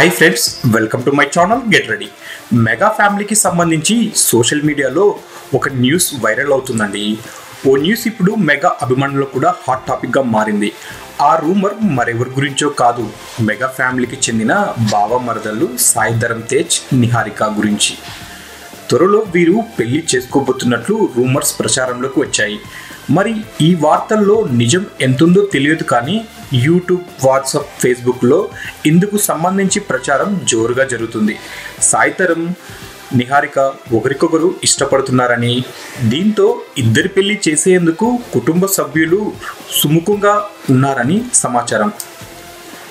Hi friends welcome to my channel get ready mega ఫ్యామిలీకి సంబంధించి social మీడియాలో ఒక న్యూస్ వైరల్ అవుతుందండి. ఓ న్యూస్ ఇప్పుడు మెగా అభిమానులు కూడా హాట్ టాపిక్గా మారింది. ఆ రూమర్ మరెవరి గురించో కాదు మెగా ఫ్యామిలీకి చెందిన బావ మరదళ్ళు సాయి ధరమ్ తేజ్ నిహారిక గురించి. త్వరలో వీరు పెళ్ళి చేసుకోబోతున్నట్లు రూమర్స్ ప్రచారంలోకి వచ్చాయి. మరి ఈ వార్తల్లో నిజం ఎంతుందో తెలియదు కానీ యూట్యూబ్ వాట్సాప్ ఫేస్బుక్లో ఇందుకు సంబంధించి ప్రచారం జోరుగా జరుగుతుంది. సాయితరం నిహారిక ఒకరికొకరు ఇష్టపడుతున్నారని దీంతో ఇద్దరి పెళ్ళి చేసేందుకు కుటుంబ సభ్యులు సుముఖంగా ఉన్నారని సమాచారం.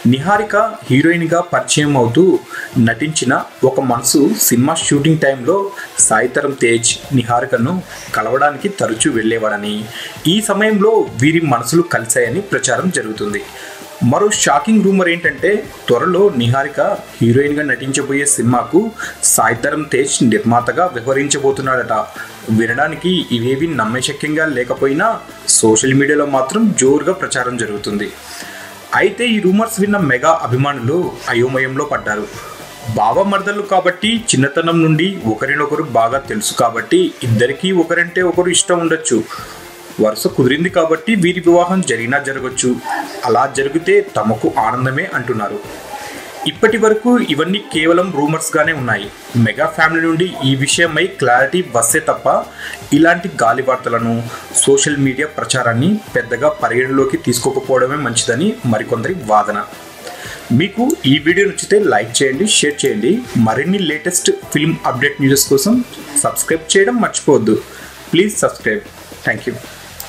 నిహారిక హీరోయిన్గా పరిచయం అవుతూ నటించిన ఒక మనసు సినిమా షూటింగ్ టైంలో సాయితరం తేజ్ నిహారికను కలవడానికి తరచూ వెళ్ళేవాడని. ఈ సమయంలో వీరి మనసులు కలిశాయని ప్రచారం జరుగుతుంది. మరో షాకింగ్ రూమర్ ఏంటంటే త్వరలో నిహారిక హీరోయిన్గా నటించబోయే సినిమాకు సాయితరం తేజ్ నిర్మాతగా వ్యవహరించబోతున్నాడట. వినడానికి ఇవేవి నమ్మశక్యంగా లేకపోయినా సోషల్ మీడియాలో మాత్రం జోరుగా ప్రచారం జరుగుతుంది. అయితే ఈ రూమర్స్ విన్న మెగా అభిమానులు అయోమయంలో పడ్డారు. బావ మరదలు కాబట్టి చిన్నతనం నుండి ఒకరినొకరు బాగా తెలుసు కాబట్టి ఇద్దరికీ ఒకరంటే ఒకరు ఇష్టం ఉండొచ్చు. వరుస కుదిరింది కాబట్టి వీరి వివాహం జరిగినా జరగచ్చు. అలా జరిగితే తమకు ఆనందమే అంటున్నారు. ఇప్పటి వరకు ఇవన్నీ కేవలం రూమర్స్గానే ఉన్నాయి. మెగా ఫ్యామిలీ నుండి ఈ విషయమై క్లారిటీ వస్తే తప్ప ఇలాంటి గాలి వార్తలను సోషల్ మీడియా ప్రచారాన్ని పెద్దగా పరిగణలోకి తీసుకోకపోవడమే మంచిదని మరికొందరి వాదన. మీకు ఈ వీడియో నచ్చితే లైక్ చేయండి షేర్ చేయండి. మరిన్ని లేటెస్ట్ ఫిల్మ్ అప్డేట్ న్యూస్ కోసం సబ్స్క్రైబ్ చేయడం మర్చిపోవద్దు. Please subscribe. Thank you